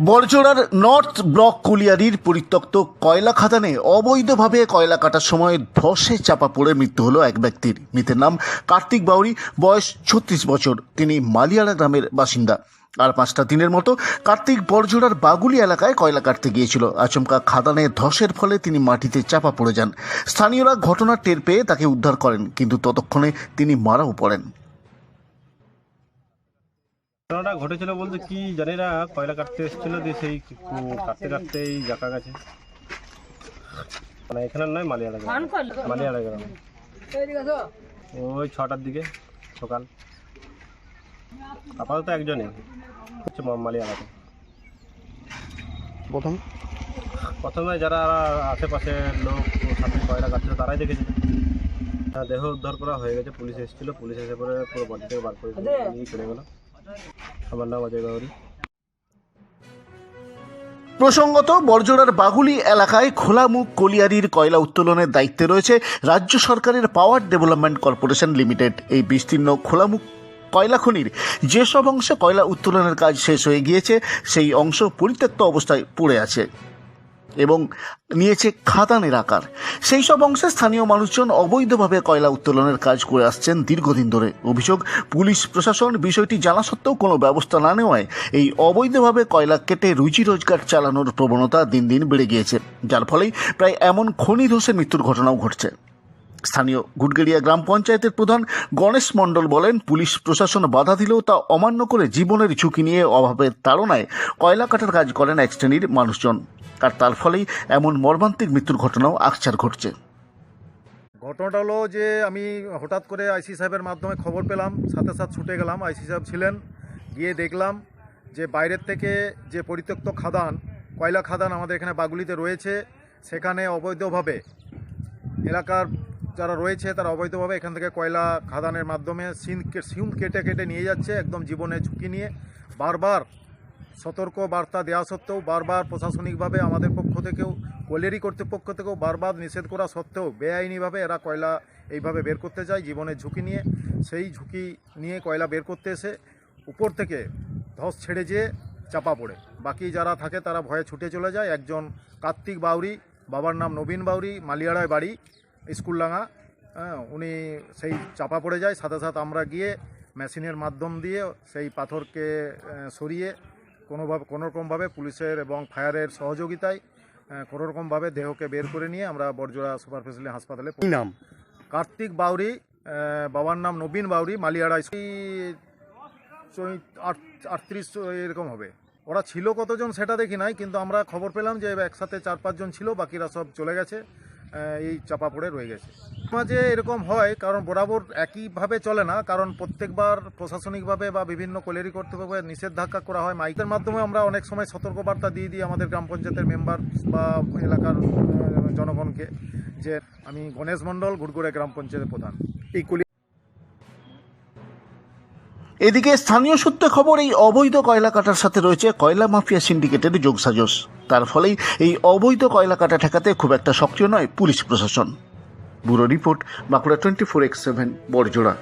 বরজোড়ার north block কুলিয়ারির পরিত্যক্ত কয়লা খাদানে অবৈধভাবে কয়লা কাটার সময় ধসে চাপা পড়ে মৃত্যু হলো এক ব্যক্তির। মৃতের নাম কার্তিক বাউরি, বয়স ছত্রিশ বছর। তিনি মালিয়াড়া গ্রামের বাসিন্দা। আর পাঁচটা দিনের মতো কার্তিক বরজোড়ার বাগুলি এলাকায় কয়লা কাটতে গিয়েছিল। আচমকা খাদানে ধসের ফলে তিনি মাটিতে চাপা পড়ে যান। স্থানীয়রা ঘটনার টের পেয়ে তাকে উদ্ধার করেন, কিন্তু ততক্ষণে তিনি মারাও পড়েন। ঘটনাটা ঘটেছিল বলতে কি জানি না কয়লা কাটতে এসেছিল দিয়ে সেই কাটতে কাটতে এই জাকা গেছে। মানে এখানে নয় মালিয়াড়া গ্রাম। মালিয়াড়া গ্রাম। ওই ছটার দিকে সকাল। আপাতত একজনই হচ্ছে মালিয়াড়াতে প্রথম? প্রথমে যারা আশেপাশে লোক সাথে কয়লা কাটছিল তারাই দেখেছে হ্যাঁ, দেহ উদ্ধার করা হয়ে গেছে পুলিশ এসেছিল। পুলিশ এসে পরে পুরো বডি থেকে বার করে নিয়ে চলে গেলো। প্রসঙ্গত বরজোড়ার বাগুলি এলাকায় খোলামুখ কলিয়ারির কয়লা উত্তোলনের দায়িত্বে রয়েছে রাজ্য সরকারের পাওয়ার ডেভেলপমেন্ট কর্পোরেশন লিমিটেড। এই বিস্তীর্ণ খোলামুখ কয়লা খনির যেসব অংশে কয়লা উত্তোলনের কাজ শেষ হয়ে গিয়েছে, সেই অংশ পরিত্যক্ত অবস্থায় পড়ে আছে। এবং নিয়েছে খাদানের আকার। সেই সব অংশে স্থানীয় মানুষজন অবৈধভাবে কয়লা উত্তোলনের কাজ করে আসছেন দীর্ঘদিন ধরে। অভিযোগ, পুলিশ প্রশাসন বিষয়টি জানা সত্ত্বেও কোনো ব্যবস্থা না নেওয়ায় এই অবৈধভাবে কয়লা কেটে রুজি রোজগার চালানোর প্রবণতা দিন দিন বেড়ে গিয়েছে। যার ফলেই প্রায় এমন খনি ধসে মৃত্যুর ঘটনাও ঘটছে। স্থানীয় গুডগেড়িয়া গ্রাম পঞ্চায়েতের প্রধান গণেশ মণ্ডল বলেন, পুলিশ প্রশাসন বাধা দিলেও তা অমান্য করে জীবনের ঝুঁকি নিয়ে অভাবের তাড়নায় কয়লা কাটার কাজ করেন এক শ্রেণির মানুষজন। আর তার ফলেই এমন মর্মান্তিক মৃত্যুর ঘটনাও আকচার ঘটছে। ঘটনাটা হলো যে আমি হঠাৎ করে আইসি সাহেবের মাধ্যমে খবর পেলাম, সাথে সাথে ছুটে গেলাম, আইসি সাহেব ছিলেন, গিয়ে দেখলাম যে বাইরের থেকে যে পরিত্যক্ত খাদান, কয়লা খাদান আমাদের এখানে বাগুলিতে রয়েছে, সেখানে অবৈধভাবে এলাকার যারা রয়েছে তারা অবৈধভাবে এখান থেকে কয়লা খাদানের মাধ্যমে সিউম কেটে কেটে নিয়ে যাচ্ছে একদম জীবনে ঝুঁকি নিয়ে। বারবার সতর্ক বার্তা দেওয়া সত্ত্বেও, বারবার প্রশাসনিকভাবে আমাদের পক্ষ থেকেও, কোলেরি কর্তৃপক্ষ থেকেও বারবার নিষেধ করা সত্ত্বেও, বেআইনিভাবে এরা কয়লা এইভাবে বের করতে চায় জীবনের ঝুঁকি নিয়ে। সেই ঝুঁকি নিয়ে কয়লা বের করতে এসে উপর থেকে ধস ছেড়ে যেয়ে চাপা পড়ে। বাকি যারা থাকে তারা ভয়ে ছুটে চলে যায়। একজন কার্তিক বাউরি, বাবার নাম নবীন বাউরি, মালিয়াড়ায় বাড়ি। স্কুলডাঙ্গা হ্যাঁ উনি সেই চাপা পড়ে যায় সাথে সাথে আমরা গিয়ে মেশিনের মাধ্যম দিয়ে সেই পাথরকে সরিয়ে কোনোভাবে কোনোরকমভাবে পুলিশের এবং ফায়ারের সহযোগিতায় কোনোরকমভাবে দেহকে বের করে নিয়ে আমরা বরজোড়া সুপার ফেসিলিটি হাসপাতালে নাম? কার্তিক বাউরি বাবার নাম নবীন বাউরি মালিয়াড়া স্কুল। আটত্রিশ এরকম হবে। ওরা ছিল কতজন সেটা দেখি নাই কিন্তু আমরা খবর পেলাম যে একসাথে চার পাঁচজন ছিল বাকিরা সব চলে গেছে। এই চাপা পড়ে রয়ে গেছে। মাঝে এরকম হয়, কারণ বরাবর একইভাবে চলে না, কারণ প্রত্যেকবার প্রশাসনিকভাবে বা বিভিন্ন কোলেরি কর্তৃপক্ষ নিষেধাজ্ঞা করা হয়। মাইকের মাধ্যমে আমরা অনেক সময় সতর্কবার্তা দিয়ে দিই আমাদের গ্রাম পঞ্চায়েতের মেম্বার বা এলাকার জনগণকে, যে আমি গণেশ মণ্ডল ঘুরঘুরে গ্রাম পঞ্চায়েতের প্রধান। এই এদিকে স্থানীয় সূত্রে খবর, এই অবৈধ কয়লা কাটার সাথে রয়েছে কয়লা মাফিয়া সিন্ডিকেটের যোগসাজস তার ফলেই এই অবৈধ কয়লা কাটা ঠেকাতে খুব একটা সক্রিয় নয় পুলিশ প্রশাসন। Bureau report, Bankura twenty four x seven, Barjora.